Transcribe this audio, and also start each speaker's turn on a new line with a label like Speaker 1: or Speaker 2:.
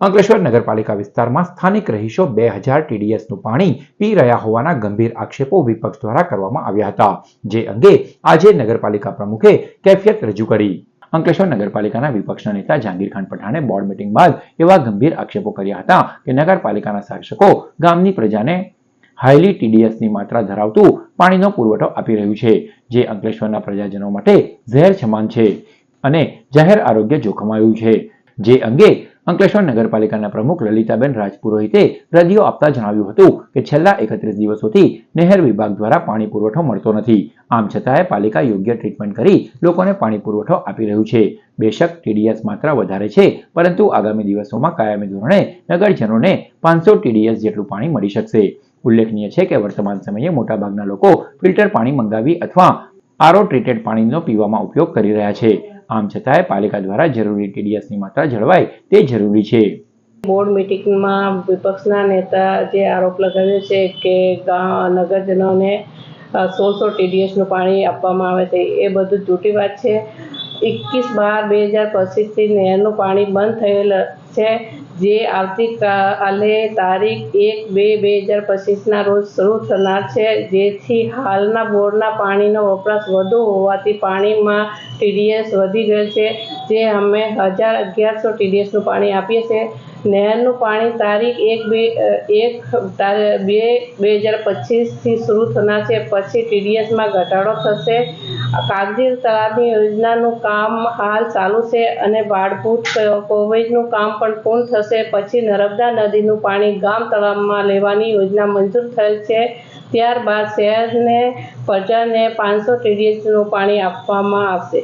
Speaker 1: અંકલેશ્વર નગરપાલિકા વિસ્તારમાં સ્થાનિક રહીશો બે હજાર ટીડીએસનું પાણી પી રહ્યા હોવાના ગંભીર આક્ષેપો વિપક્ષ દ્વારા કરવામાં આવ્યા હતા, જે અંગે આજે નગરપાલિકા પ્રમુખે કેફિયત રજૂ કરી. અંકલેશ્વર નગરપાલિકાના વિપક્ષના નેતા જહાંગીર ખાન પઠાણે બોર્ડ મિટિંગ બાદ એવા ગંભીર આક્ષેપો કર્યા હતા કે નગરપાલિકાના શાસકો ગામની પ્રજાને હાઈલી ટીડીએસની માત્રા ધરાવતું પાણીનો પુરવઠો આપી રહ્યું છે, જે અંકલેશ્વરના પ્રજાજનો માટે ઝેર સમાન છે અને જાહેર આરોગ્ય જોખમાયું છે, જે અંગે અંકલેશ્વર નગરપાલિકાના પ્રમુખ લલિતાબેન રાજપુરોહિતે રદીઓ આપતા જણાવ્યું હતું કે છેલ્લા એકત્રીસ દિવસોથી નહેર વિભાગ દ્વારા પાણી પુરવઠો મળતો નથી. આમ છતાંય પાલિકા યોગ્ય ટ્રીટમેન્ટ કરી લોકોને પાણી પુરવઠો આપી રહ્યું છે. બેશક ટીડીએસ માત્રા વધારે છે, પરંતુ આગામી દિવસોમાં કાયમી ધોરણે નગરજનોને પાંચસો ટીડીએસ જેટલું પાણી મળી શકશે. ઉલ્લેખનીય છે કે વર્તમાન સમયે મોટાભાગના લોકો ફિલ્ટર પાણી મંગાવી અથવા આરો ટ્રીટેડ પાણીનો પીવામાં ઉપયોગ કરી રહ્યા છે. આમ છતાંય પાલિકા દ્વારા જરૂરી ટીડીએસની માત્રા જળવાય તે જરૂરી છે.
Speaker 2: બોર્ડ મિટિંગમાં વિપક્ષના નેતા જે આરોપ લગાવ્યો છે કે નગરજનોને સોળસો ટીડીએસનું પાણી આપવામાં આવે છે, એ બધું જૂટી વાત છે. એકવીસ બાર બે હજાર પચીસથી નહેરનું પાણી બંધ થયેલ છે. જે આવતીકાલે તારીખ એક બે બે હજાર પચીસના રોજ શરૂ થનાર છે. જેથી હાલના બોરના પાણીનો વપરાશ વધુ હોવાથી પાણીમાં ટીડીએસ વધી ગયેલ છે. જે અમે હજાર અગિયારસો ટીડીએસનું પાણી આપીએ છીએ. નહેરનું પાણી તારીખ એક બે એક બે બે હજાર પચીસથી શરૂ થનાર છે. પછી ટીડીએસમાં ઘટાડો થશે. કાગજી તળાવની યોજનાનું કામ હાલ ચાલુ છે અને બાળભૂત કોવેજનું કામ પણ પૂર્ણ થશે. પછી નર્મદા નદીનું પાણી ગામ તળાવમાં લેવાની યોજના મંજૂર થયેલ છે. ત્યારબાદ શહેરને પ્રજાને પાંચસો ટીડીએસનું પાણી આપવામાં આવશે.